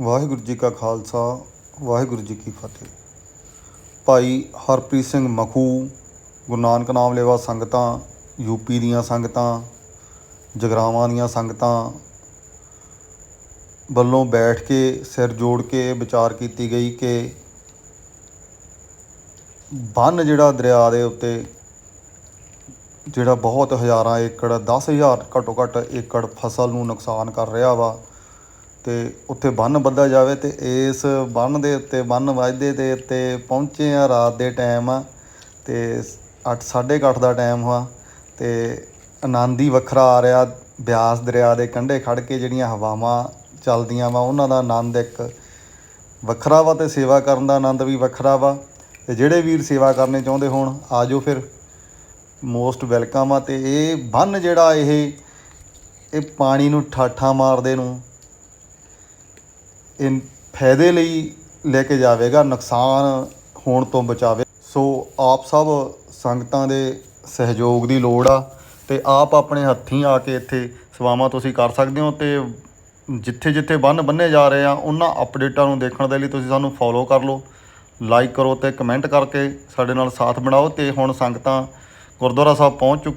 ਵਾਹਿਗੁਰੂ ਜੀ ਕਾ ਖਾਲਸਾ, ਵਾਹਿਗੁਰੂ ਜੀ ਕੀ ਫਤਿਹ। ਭਾਈ ਹਰਪ੍ਰੀਤ ਸਿੰਘ ਮਖੂ, ਗੁਰੂ ਨਾਨਕ ਨਾਮ ਲੈਵਾ ਸੰਗਤਾਂ ਯੂਪੀ ਦੀਆਂ ਸੰਗਤਾਂ, ਜਗਰਾਵਾਂ ਦੀਆਂ ਸੰਗਤਾਂ ਵੱਲੋਂ ਬੈਠ ਕੇ, ਸਿਰ ਜੋੜ ਕੇ ਵਿਚਾਰ ਕੀਤੀ ਗਈ ਕਿ ਬੰਨ ਜਿਹੜਾ ਦਰਿਆ ਦੇ ਉੱਤੇ, ਜਿਹੜਾ ਬਹੁਤ ਹਜ਼ਾਰਾਂ ਏਕੜ 10000 ਘੱਟੋ ਘੱਟ ਏਕੜ ਫਸਲ ਨੂੰ ਨੁਕਸਾਨ ਕਰ ਰਿਹਾ ਵਾ ਤੇ ਉੱਥੇ ਬੰਨ ਬੱਧਾ ਜਾਵੇ ਤੇ ਇਸ ਬੰਨ ਦੇ ਉੱਤੇ, ਬੰਨ ਵੱਜਦੇ ਦੇ ਉੱਤੇ ਪਹੁੰਚੇ ਆ ਰਾਤ ਦੇ ਟਾਈਮ ਆ ਤੇ 8 8:30 ਦਾ ਟਾਈਮ ਹੋਆ ਤੇ ਆਨੰਦ ਹੀ ਵੱਖਰਾ ਆ ਰਿਹਾ। ਬਿਆਸ ਦਰਿਆ ਦੇ ਕੰਢੇ ਖੜ ਕੇ ਜਿਹੜੀਆਂ ਹਵਾਵਾਂ ਚੱਲਦੀਆਂ ਵਾ, ਉਹਨਾਂ ਦਾ ਆਨੰਦ ਇੱਕ ਵੱਖਰਾ ਵਾ ਤੇ ਸੇਵਾ ਕਰਨ ਦਾ ਆਨੰਦ ਵੀ ਵੱਖਰਾ ਵਾ। ਤੇ ਜਿਹੜੇ ਵੀਰ ਸੇਵਾ ਕਰਨੇ ਚਾਹੁੰਦੇ ਹੋਣ, ਆਜੋ ਫਿਰ। ਮੋਸਟ ਵੈਲਕਮ ਆ ਤੇ ਇਹ ਬੰਨ ਜਿਹੜਾ ਇਹ ਇਹ ਪਾਣੀ ਨੂੰ ਠਾਠਾ ਮਾਰਦੇ ਨੂੰ ਇਹ ਫਾਇਦੇ ਲਈ ਲੈ ਕੇ ਜਾਵੇਗਾ, ਨੁਕਸਾਨ ਹੋਣ ਤੋਂ ਬਚਾਵੇ। ਸੋ ਆਪ ਸਭ ਸੰਗਤਾਂ ਦੇ ਸਹਿਯੋਗ ਦੀ ਲੋੜ ਆ ਤੇ ਆਪ ਆਪਣੇ ਹੱਥੀਂ ਆ ਕੇ ਇੱਥੇ ਸੇਵਾਵਾਂ ਤੁਸੀਂ ਕਰ ਸਕਦੇ ਹੋ ਤੇ ਜਿੱਥੇ ਜਿੱਥੇ ਬੰਨ ਬੰਨੇ ਜਾ ਰਹੇ ਆ, ਉਹਨਾਂ ਅਪਡੇਟਾਂ ਨੂੰ ਦੇਖਣ ਦੇ ਲਈ ਤੁਸੀਂ ਸਾਨੂੰ ਫੋਲੋ ਕਰ ਲਓ ਲਾਈਕ ਕਰੋ ਤੇ ਕਮੈਂਟ ਕਰਕੇ ਸਾਡੇ ਨਾਲ ਸਾਥ ਬਣਾਓ ਤੇ ਹੁਣ ਸੰਗਤਾਂ ਗੁਰਦੁਆਰਾ ਸਾਹਿਬ ਪਹੁੰਚ ਚੁੱਕੀ